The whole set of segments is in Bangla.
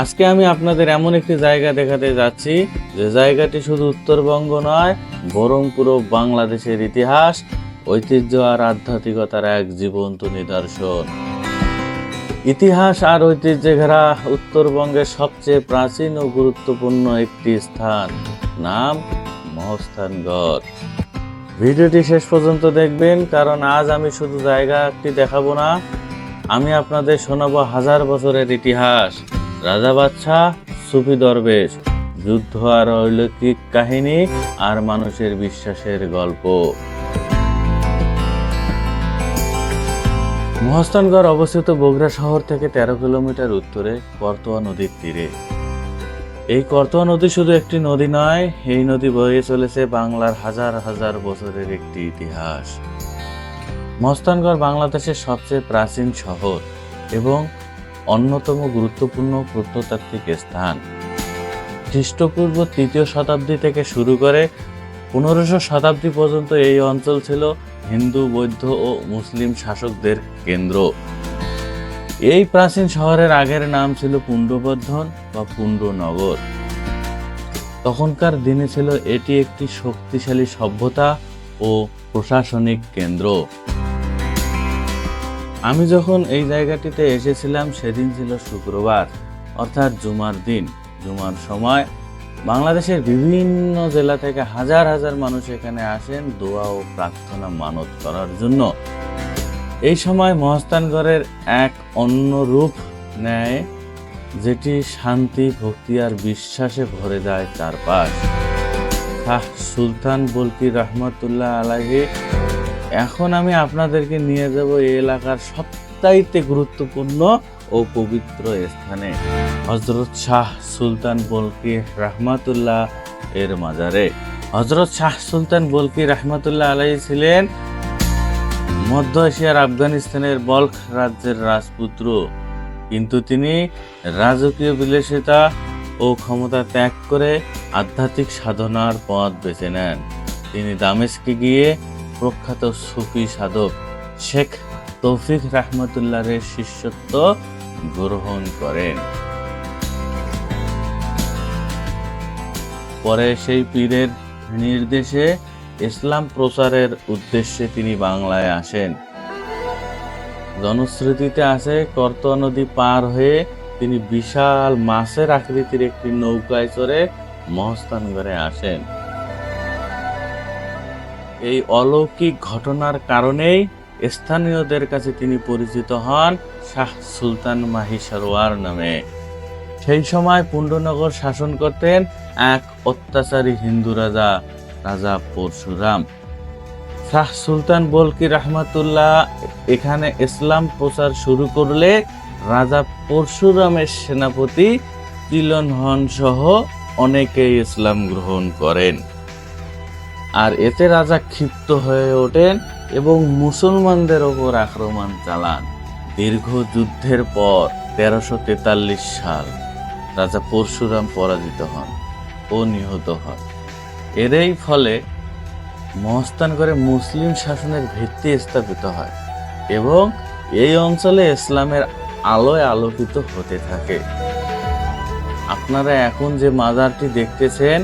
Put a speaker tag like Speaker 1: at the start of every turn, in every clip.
Speaker 1: আজকে আমি আপনাদের এমন একটি জায়গা দেখাতে যাচ্ছি, যে জায়গাটি শুধু উত্তরবঙ্গ নয়, বরং পুরো বাংলাদেশের ইতিহাস, ঐতিহ্য আর আধ্যাত্মিকতার এক জীবন্ত নিদর্শন। ইতিহাস আর ঐতিহ্যে ঘেরা উত্তরবঙ্গের সবচেয়ে প্রাচীন ও গুরুত্বপূর্ণ একটি স্থান, নাম মহস্থানগড়। ভিডিওটি শেষ পর্যন্ত দেখবেন, কারণ আজ আমি শুধু জায়গাটি দেখাবো না, আমি আপনাদের শোনাবো হাজার বছরের ইতিহাস। রাজা বাদশাহ, সুফি দরবেশ, যুদ্ধ আর অলৌকিক কাহিনী আর মানুষের বিশ্বাসের গল্প। মহস্তানগড় অবস্থিত বগুড়া শহর থেকে তেরো কিলোমিটার উত্তরে করতোয়া নদীর তীরে। এই করতোয়া নদী শুধু একটি নদী নয়, এই নদী বয়ে চলেছে বাংলার হাজার হাজার বছরের একটি ইতিহাস। মহস্তানগড় বাংলাদেশের সবচেয়ে প্রাচীন শহর এবং অন্যতম গুরুত্বপূর্ণ প্রত্নতাত্ত্বিক স্থান। খ্রিস্টপূর্ব তৃতীয় শতাব্দী থেকে শুরু করে পনেরোশো শতাব্দী পর্যন্ত এই অঞ্চল ছিল হিন্দু, বৌদ্ধ ও মুসলিম শাসকদের কেন্দ্র। এই প্রাচীন শহরের আগের নাম ছিল পুণ্ডবর্ধন বা পুণ্ডনগর। তখনকার দিনে ছিল এটি একটি শক্তিশালী সভ্যতা ও প্রশাসনিক কেন্দ্র। আমি যখন এই জায়গাটিতে এসেছিলাম, সেদিন ছিল শুক্রবার, অর্থাৎ জুমার দিন। জুমার সময় বাংলাদেশের বিভিন্ন জেলা থেকে হাজার হাজার মানুষ এখানে আসেন দোয়া ও প্রার্থনা মানত করার জন্য। এই সময় মহস্তানগড়ের এক অন্য রূপ নেয়, যেটি শান্তি, ভক্তি আর বিশ্বাসে ভরে যায় চারপাশ। শাহ সুলতান বলকি রহমতুল্লাহ আলাহি এখন আমি আপনাদেরকে নিয়ে যাব এই এলাকার সবচাইতে গুরুত্বপূর্ণ ও পবিত্র স্থানে। হজরত শাহ সুলতান বলকি রহমাতুল্লাহ এর মাজারে। হজরত শাহ সুলতান বলকি রহমাতুল্লাহ আলাই ছিলেন মধ্য এশিয়ার আফগানিস্তানের বলখ রাজ্যের রাজপুত্র। কিন্তু তিনি রাজকীয় বিলাসিতা ও ক্ষমতা ত্যাগ করে আধ্যাত্মিক সাধনার পথ বেছে নেন। তিনি দামেস্কে গিয়ে প্রখ্যাত সুফি সাধক শেখ তৌফিক রহমতুল্লাহের শিষ্যত্ব গ্রহণ করেন। পরে সেই পীরের নির্দেশে ইসলাম প্রচারের উদ্দেশ্যে তিনি বাংলায় আসেন। জনশ্রুতিতে আছে করতোয়া নদী পার হয়ে তিনি বিশাল মাছের আকৃতির একটি নৌকায় চড়ে মহস্তানগড়ে আসেন। এই অলৌকিক ঘটনার কারণেই স্থানীয়দের কাছে তিনি পরিচিত হন শাহ সুলতান মাহি সরোয়ার নামে। সেই সময় পুণ্ডনগর শাসন করতেন এক অত্যাচারী হিন্দু রাজা রাজা পরশুরাম। শাহ সুলতান বলকি রহমাতুল্লাহ, এখানে ইসলাম প্রচার শুরু করলে রাজা পরশুরামের সেনাপতি তিলনহন সহ অনেকেই ইসলাম গ্রহণ করেন। আর এতে রাজা ক্ষিপ্ত হয়ে ওঠেন এবং মুসলমানদের ওপর আক্রমণ চালান। দীর্ঘ যুদ্ধের পর তেরোশো তেতাল্লিশ সাল রাজা পরশুরাম পরাজিত হন ও নিহত হন। এরই ফলে মহস্তান করে মুসলিম শাসনের ভিত্তি স্থাপিত হয় এবং এই অঞ্চলে ইসলামের আলোয় আলোকিত হতে থাকে। আপনারা এখন যে মাজারটি দেখতেছেন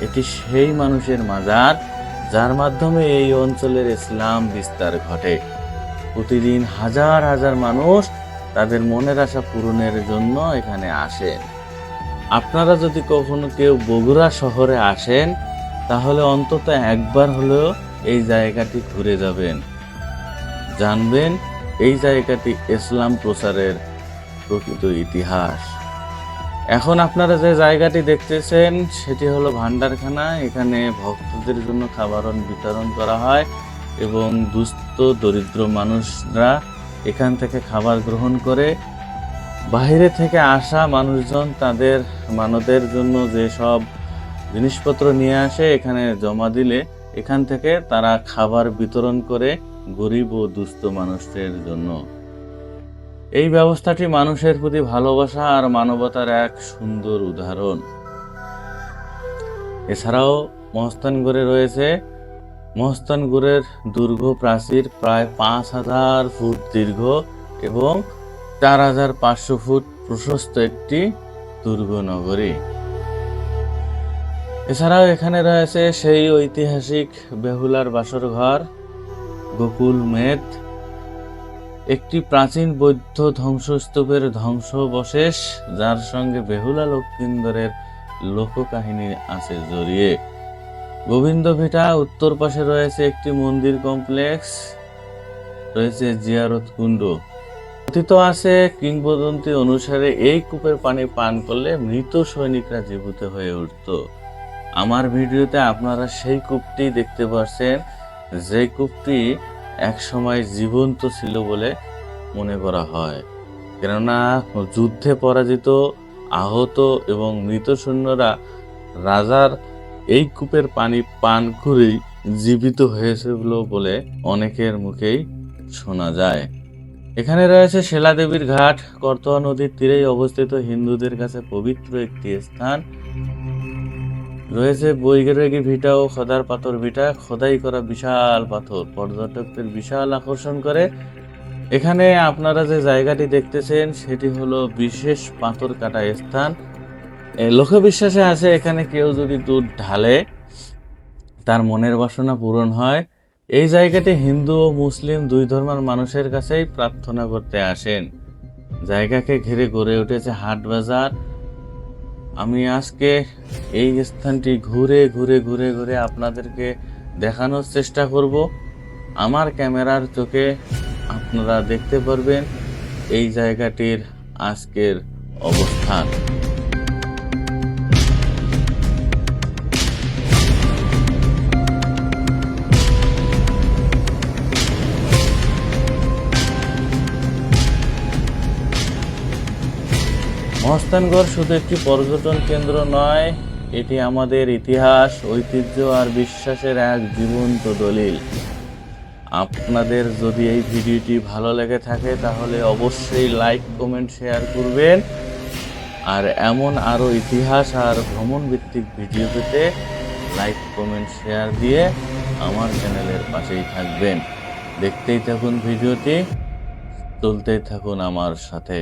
Speaker 1: এটি সেই মানুষের মাজার যার মাধ্যমে এই অঞ্চলের ইসলাম বিস্তার ঘটে। প্রতিদিন হাজার হাজার মানুষ তাদের মনের আশা পূরণের জন্য এখানে আসেন। আপনারা যদি কখনো কেউ বগুড়া শহরে আসেন, তাহলে অন্তত একবার হলেও এই জায়গাটি ঘুরে যাবেন। জানবেন এই জায়গাটি ইসলাম প্রচারের প্রকৃত ইতিহাস। এখন আপনারা যে জায়গাটি দেখতেছেন, সেটি হলো ভান্ডারখানা এখানে ভক্তদের জন্য খাবার বিতরণ করা হয় এবং দুস্থ, দরিদ্র মানুষরা এখান থেকে খাবার গ্রহণ করে। বাইরে থেকে আসা মানুষজন তাদের মানতের জন্য যে সব জিনিসপত্র নিয়ে আসে, এখানে জমা দিলে এখান থেকে তারা খাবার বিতরণ করে গরিব ও দুস্থ মানুষদের জন্য। এই ব্যবস্থাটি মানুষের প্রতি ভালোবাসা আর মানবতার এক সুন্দর উদাহরণ। এছাড়াও মহস্তানগড়ে রয়েছে মহস্তানগড়ের দুর্গ প্রাচীর প্রায় পাঁচ হাজার ফুট দীর্ঘ এবং চার হাজার পাঁচশো ফুট প্রশস্ত একটি দুর্গ নগরী। এছাড়াও এখানে রয়েছে সেই ঐতিহাসিক বেহুলার বাসর ঘর গোকুল মেদ একটি প্রাচীন বৌদ্ধ ধ্বংসস্তূপের ধ্বংসবশেষ, যার সঙ্গে বেহুলা লক্ষিন্দরের লোককাহিনী আছে জড়িয়ে। গোবিন্দ ভিটা, উত্তর পাশে রয়েছে একটি মন্দির কমপ্লেক্স, রয়েছে জিয়ারত কুণ্ড। কথিত আছে, কিংবদন্তি অনুসারে এই কূপের পানি পান করলে মৃত সৈনিকরা জীবিত হয়ে উঠত। আমার ভিডিওতে আপনারা সেই কূপটি দেখতে পাচ্ছেন যে কূপটি এক সময় জীবন্ত ছিল বলে মনে করা হয়। কেননা, যুদ্ধে পরাজিত, আহত এবং মৃত সৈন্যরা রাজার এই কূপের পানি পান করেই জীবিত হয়েছিল বলে অনেকের মুখেই শোনা যায়। এখানে রয়েছে শিলা দেবীর ঘাট, করতোয়া নদীর তীরেই অবস্থিত হিন্দুদের কাছে পবিত্র একটি স্থান। রয়েছে বৈগেরেগি ভিটা ও খোদার পাথর ভিটা। খোদাই করা বিশাল পাথর। পর্যটকদের বিশাল আকর্ষণ করে। এখানে আপনারা যে জায়গাটি দেখতেছেন, সেটি হলো বিশেষ পাথর কাটা স্থান। লোকবিশ্বাসে আছে, এখানে কেউ যদি দুধ ঢালে, তার মনের বাসনা পূরণ হয়। এই জায়গাটি হিন্দু ও মুসলিম দুই ধর্মের মানুষের কাছেই প্রার্থনা করতে আসেন। জায়গাকে ঘিরে গড়ে উঠেছে হাট বাজার। আমি আজকে এই স্থানটি ঘুরে ঘুরে ঘুরে ঘুরে আপনাদেরকে দেখানোর চেষ্টা করব। আমার ক্যামেরার চোখে আপনারা দেখতে পারবেন এই জায়গাটির আজকের অবস্থান। মহস্তানগড় শুধু একটি পর্যটন কেন্দ্র নয়, এটি আমাদের ইতিহাস, ঐতিহ্য আর বিশ্বাসের এক জীবন্ত দলিল। আপনাদের যদি এই ভিডিওটি ভালো লেগে থাকে, তাহলে অবশ্যই লাইক কমেন্ট শেয়ার করবেন। আর এমন আরও ইতিহাস আর ভ্রমণ ভিত্তিক ভিডিও পেতে লাইক কমেন্ট শেয়ার দিয়ে আমার চ্যানেলের পাশেই থাকবেন। দেখতেই থাকুন ভিডিওটি, চলতেই থাকুন আমার সাথে।